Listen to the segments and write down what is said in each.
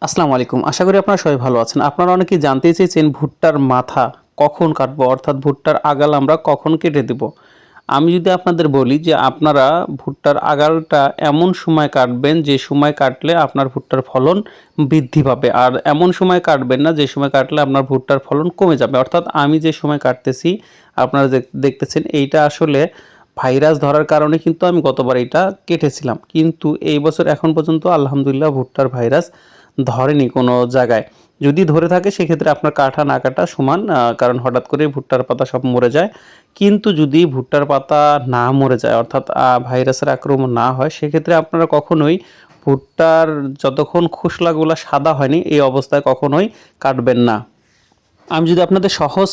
আসসালামু আলাইকুম। আশা করি আপনারা সবাই ভালো আছেন। আপনারা অনেকেই জানতে চেয়েছেন ভুট্টার মাথা কখন কাটবো, অর্থাৎ ভুট্টার আগাল আমরা কখন কেটে দেব। আমি যদি আপনাদের বলি যে আপনারা ভুট্টার আগালটা এমন সময় কাটবেন যে সময় কাটলে আপনার ভুট্টার ফলন বৃদ্ধি পাবে। আর এমন সময় কাটবেন না যে সময় কাটলে আপনার ভুট্টার ফলন কমে যাবে। অর্থাৎ আমি যে সময় কাটতেছি, আপনারা দেখ- দেখতেছেন, এইটা আসলে ভাইরাস ধরার কারণে কিন্তু আমি গতবার এটা কেটেছিলাম। কিন্তু এই বছর এখন পর্যন্ত আলহামদুলিল্লাহ ভুট্টার ভাইরাস ধরেনি কোনো জায়গায়। যদি ধরে থাকে, সেক্ষেত্রে আপনার কাঠা না কাটা সমান কারণ হঠাৎ করে ভুট্টার পাতা সব মরে যায়। কিন্তু যদি ভুট্টার পাতা না মরে যায়, অর্থাৎ ভাইরাসের আক্রমণ না হয়, সেক্ষেত্রে আপনারা কখনোই ভুট্টার যতক্ষণ খোসলাগুলো সাদা হয়নি, এই অবস্থায় কখনোই কাটবেন না। আমি যদি আপনাদের সহজ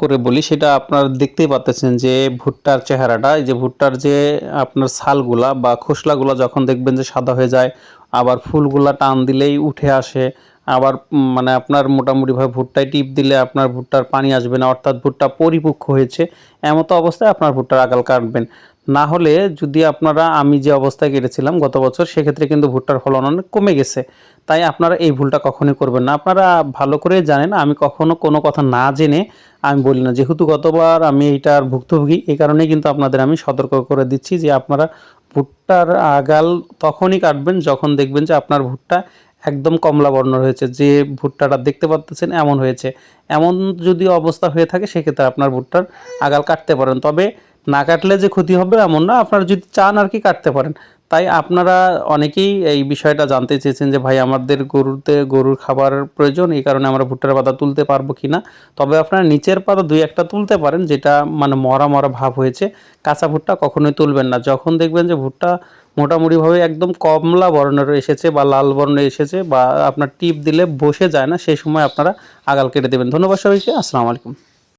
করে বলি, সেটা আপনারা দেখতেই পাচ্ছেন যে ভুট্টার চেহারাটা, এই যে ভুট্টার যে আপনার ছালগুলা বা খোসলাগুলা যখন দেখবেন যে সাদা হয়ে যায়, আবার ফুলগুলা টান দিলেই উঠে আসে আবার মানে আপনার মোটামুটিভাবে ভুট্টায় টিপ দিলে আপনার ভুট্টার পানি আসবে না, অর্থাৎ ভুট্টা পরিপক্ক হয়েছে, এমতো অবস্থায় আপনার ভুট্টার আগাল কাটবেন। না হলে যদি আপনারা, আমি যে অবস্থায় কেটেছিলাম গত বছর, সেক্ষেত্রে কিন্তু ভুট্টার ফলন অনেক কমে গেছে। তাই আপনারা এই ভুলটা কখনোই করবেন না। আপনারা ভালো করে জানেন, আমি কখনো কোনো কথা না জেনে আমি বলি না। যেহেতু গতবার আমি এইটার ভুক্তভোগী, এই কারণেই কিন্তু আপনাদের আমি সতর্ক করে দিচ্ছি যে আপনারা ভুট্টার আগাল তখনই কাটবেন যখন দেখবেন যে আপনার ভুট্টা একদম কমলা বর্ণ হয়েছে। যে ভুট্টাটা দেখতে পাচ্ছেন এমন হয়েছে। এমন যদি অবস্থা হয়ে থাকে, সেক্ষেত্রে আপনার ভুট্টার আগাল কাটতে পারেন। তবে না কাটলে যে ক্ষতি হবে এমন না, আপনারা যদি চান আর কি কাটতে পারেন। তাই আপনারা অনেকেই এই বিষয়টা জানতে চেয়েছেন যে, ভাই, আমাদের গরুতে, গরুর খাবার প্রয়োজন, এই কারণে আমরা ভুট্টার পাতা তুলতে পারব কি না? তবে আপনারা নিচের পাতা দুই একটা তুলতে পারেন, যেটা মানে মরা মরা ভাব হয়েছে। কাঁচা ভুট্টা কখনোই তুলবেন না। যখন দেখবেন যে ভুট্টা মোটামুটিভাবে একদম কমলা বর্ণের এসেছে বা লাল বর্ণের এসেছে বা আপনার টিপ দিলে বসে যায় না, সেই সময় আপনারা আগাল কেটে দেবেন। ধন্যবাদ সবাইকে, আসসালামু আলাইকুম।